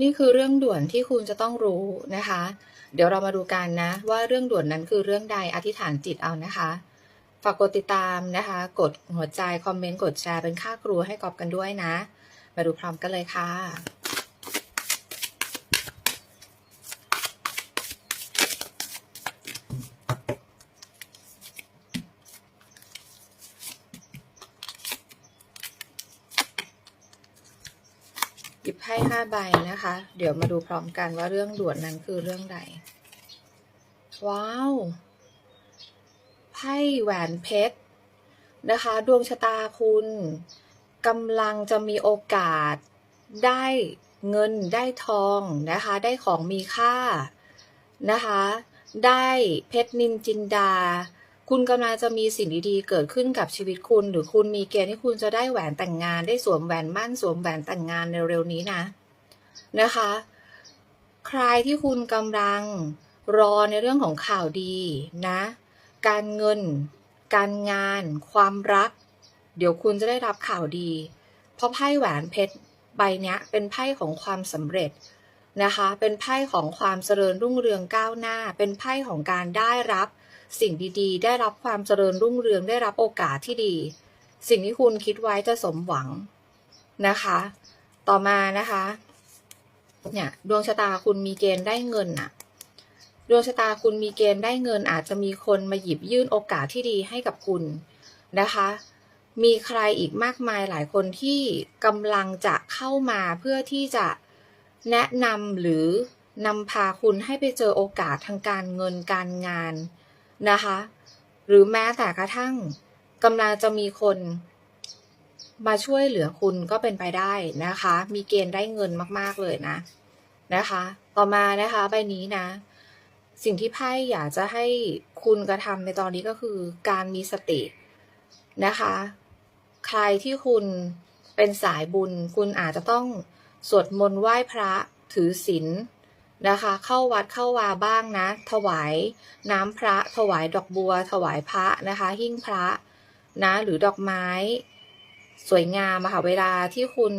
นี่คือเรื่องด่วนที่คุณจะต้องรู้นะคะ เดี๋ยวเรามาดูกันนะ ว่าเรื่องด่วนนั้นคือเรื่องใดอธิษฐานจิตเอานะคะ ฝากกดติดตามนะคะ กดหัวใจ คอมเมนต์ กดแชร์เป็นค่าครูให้กอบกันด้วยนะ มาดูพร้อมกันเลยค่ะ หยิบไพ่ห้าใบนะคะ เดี๋ยวมาดูพร้อมกันว่าเรื่องด่วนนั้นคือเรื่องใด ว้าว ไพ่แหวนเพชรนะคะ ดวงชะตาคุณกำลังจะมีโอกาสได้เงินได้ทองนะคะ ได้ของมีค่านะคะ ได้เพชรนินจินดา คุณกำลังจะมีสิ่งดีๆ เกิดขึ้นกับชีวิตคุณ หรือคุณมีเกณฑ์ที่คุณจะได้แหวนแต่งงาน ได้สวมแหวนมั่นสวมแหวนแต่งงานในเร็วนี้นะนะคะ ใครที่คุณกำลังรอในเรื่องของข่าวดีนะ การเงิน การงาน ความรัก เดี๋ยวคุณจะได้รับข่าวดี เพราะไพ่แหวนเพชรใบนี้เป็นไพ่ของความสำเร็จนะคะ เป็นไพ่ของความเจริญรุ่งเรืองก้าวหน้า เป็นไพ่ของการได้รับ สิ่งดีๆ ได้รับความเจริญรุ่งเรืองได้รับโอกาสที่ดี สิ่งที่คุณคิดไว้จะสมหวังนะคะ ต่อมานะคะเนี่ยดวงชะตาคุณมีเกณฑ์ได้เงินน่ะดวงชะตาคุณมีเกณฑ์ได้เงินอาจจะมีคนมาหยิบยื่นโอกาสที่ดีให้กับคุณนะคะ มีใครอีกมากมายหลายคนที่กำลังจะเข้ามาเพื่อที่จะแนะนำหรือนำพาคุณให้ไปเจอโอกาสทางการเงินการงาน นะคะ หรือแม้แต่กระทั่งกำลังจะมีคนมาช่วยเหลือคุณก็เป็นไปได้นะคะ มีเกณฑ์ได้เงินมาก ๆ เลยนะนะคะ ต่อมานะคะใบนี้นะ สิ่งที่ไพ่อยากจะให้คุณกระทำในตอนนี้ก็คือ การมีสตินะคะ ใครที่คุณเป็นสายบุญ คุณอาจจะต้องสวดมนต์ไหว้พระถือศีล นะคะ เข้าวัดเข้าวาบ้างนะ ถวายน้ำพระ ถวายดอกบัว ถวายพระนะคะ หิ้งพระนะ หรือดอกไม้ สวยงามอะค่ะเวลาที่คุณ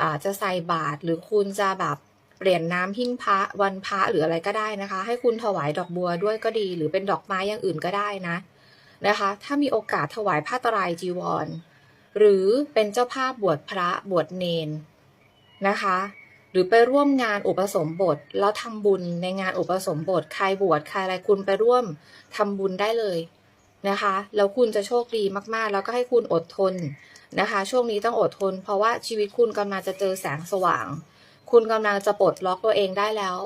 อาจะใส่บาตรหรือคุณจะแบบเปลี่ยนน้ำหิ้งพระวันพระหรืออะไรก็ได้นะคะ ให้คุณถวายดอกบัวด้วยก็ดี หรือเป็นดอกไม้อย่างอื่นก็ได้นะนะคะ ถ้ามีโอกาสถวายผ้าตรายจีวร หรือเป็นเจ้าภาพบวชพระบวชเนนนะคะ หรือไปร่วมงานอุปสมบท แล้วทำบุญในงานอุปสมบท ใครบวชใครอะไรคุณไปร่วมทำบุญได้เลยนะคะ แล้วคุณจะโชคดีมากๆ แล้วก็ให้คุณอดทนนะคะ ช่วงนี้ต้องอดทน เพราะว่าชีวิตคุณกำลังจะเจอแสงสว่าง คุณกำลังจะปลดล็อกตัวเองได้แล้ว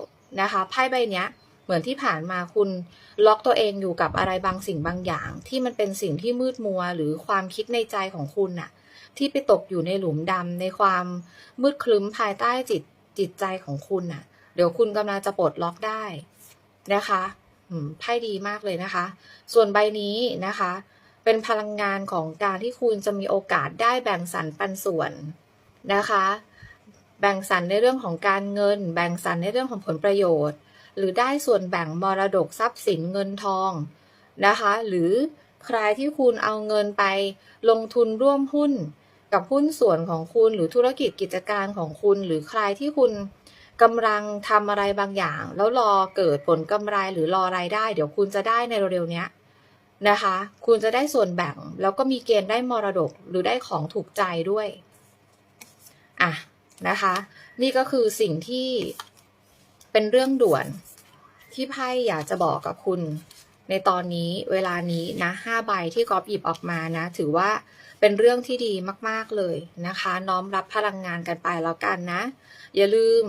นะคะไพ่ใบเนี้ยเหมือนที่ผ่านมาคุณล็อกตัวเองอยู่กับอะไรบางสิ่งบางอย่าง ที่มันเป็นสิ่งที่มืดมัวหรือความคิดในใจของคุณน่ะ ที่ไปตกอยู่ในหลุมดำในความมืดคลึ้มภายใต้จิต จิตใจของคุณน่ะ เดี๋ยวคุณกำลังจะปลดล็อกได้นะคะไพ่ดีมากเลยนะคะ ส่วนใบนี้นะคะ เป็นพลังงานของการที่คุณจะมีโอกาสได้แบ่งสรรปันส่วนนะคะ แบ่งสรรในเรื่องของการเงิน แบ่งสรรในเรื่องของผลประโยชน์ หรือได้ส่วนแบ่งมรดกทรัพย์สินเงินทองนะคะ หรือใครที่คุณเอาเงินไปลงทุนร่วมหุ้น กับหุ้นส่วนของคุณหรือธุรกิจกิจการของคุณ หรือใครที่คุณกำลังทำอะไรบางอย่าง แล้วรอเกิดผลกำไรหรือรอรายได้ เดี๋ยวคุณจะได้ในเร็วๆนี้นะคะ คุณจะได้ส่วนแบ่ง แล้วก็มีเกณฑ์ได้มรดกหรือได้ของถูกใจด้วยอะนะคะ นี่ก็คือสิ่งที่เป็นเรื่องด่วนที่ไพ่อยากจะบอกกับคุณ ในตอนนี้เวลานี้นะห้าใบที่กอบหยิบออกมานะ ถือว่า เป็นเรื่องที่ดีมากๆเลยนะคะ น้อมรับพลังงานกันไปแล้วกันนะ อย่าลืม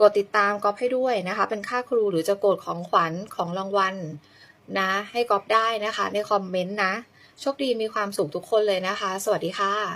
กดติดตามกอฟให้ด้วยนะคะ เป็นค่าครูหรือจะกดของขวัญของรางวัลนะ ให้กอฟได้นะคะ ในคอมเมนต์นะ โชคดีมีความสุขทุกคนเลยนะคะ สวัสดีค่ะ